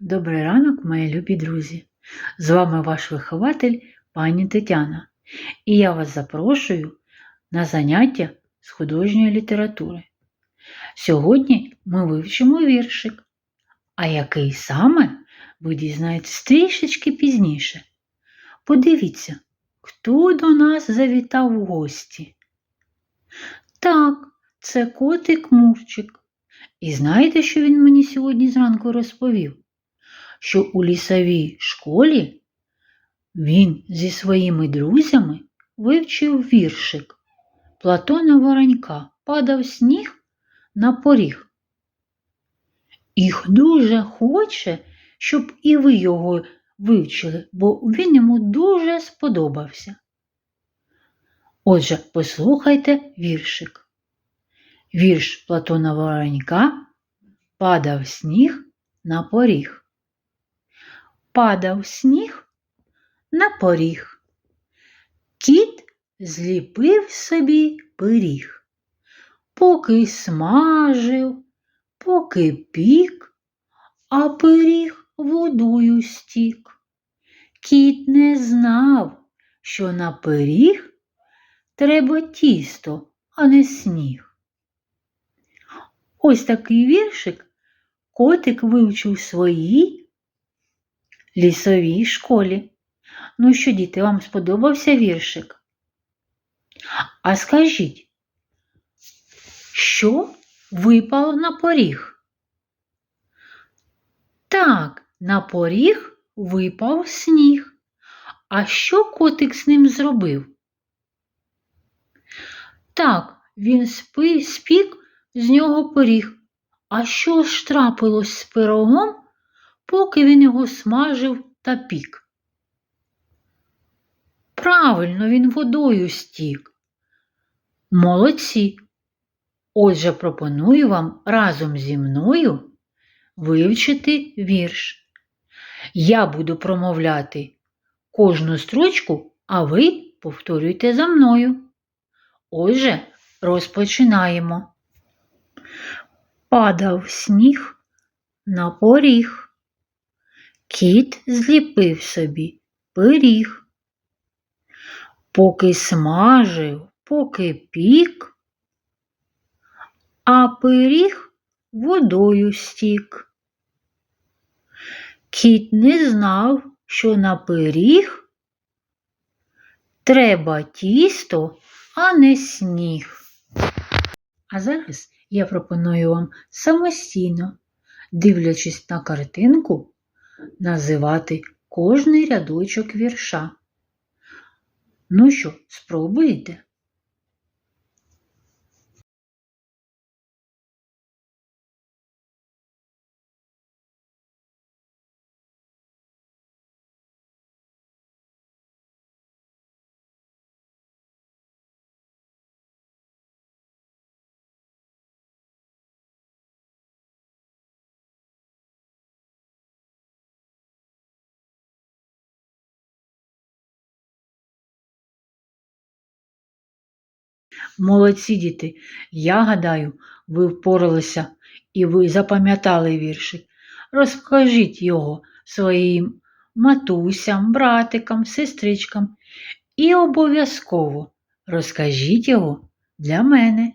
Добрий ранок, мої любі друзі! З вами ваш вихователь пані Тетяна, і я вас запрошую на заняття з художньої літератури. Сьогодні ми вивчимо віршик, а який саме ви дізнаєтесь трішечки пізніше. Подивіться, хто до нас завітав у гості. Так, це котик Мурчик. І знаєте, що він мені сьогодні зранку розповів? Що у лісовій школі він зі своїми друзями вивчив віршик Платона Воронька падав сніг на поріг. Їх дуже хоче, щоб і ви його вивчили, бо він йому дуже сподобався. Отже, послухайте віршик. Вірш Платона Воронька падав сніг на поріг. Падав сніг на поріг. Кіт зліпив собі пиріг. Поки смажив, поки пік, а пиріг водою стік. Кіт не знав, що на пиріг треба тісто, а не сніг. Ось такий віршик котик вивчив в своїй лісовій школі. Ну що, діти, вам сподобався віршик? А скажіть, що випало на поріг? Так, на поріг випав сніг. А що котик з ним зробив? Так, він спи, спік з нього пиріг. А що ж трапилось з пирогом, поки він його смажив та пік? Правильно, він водою стік. Молодці. Отже, пропоную вам разом зі мною вивчити вірш. Я буду промовляти кожну строчку, а ви повторюйте за мною. Отже, розпочинаємо. Падав сніг на поріг. Кіт зліпив собі пиріг. Поки смажив, поки пік, а пиріг водою стік. Кіт не знав, що на пиріг треба тісто, а не сніг. А зараз я пропоную вам самостійно, дивлячись на картинку, називати кожний рядочок вірша. Ну що, спробуйте? Молодці діти, я гадаю, ви впоралися і ви запам'ятали віршик. Розкажіть його своїм матусям, братикам, сестричкам і обов'язково розкажіть його для мене.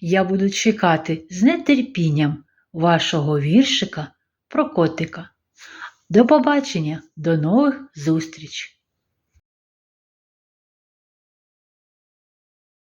Я буду чекати з нетерпінням вашого віршика про котика. До побачення, до нових зустріч!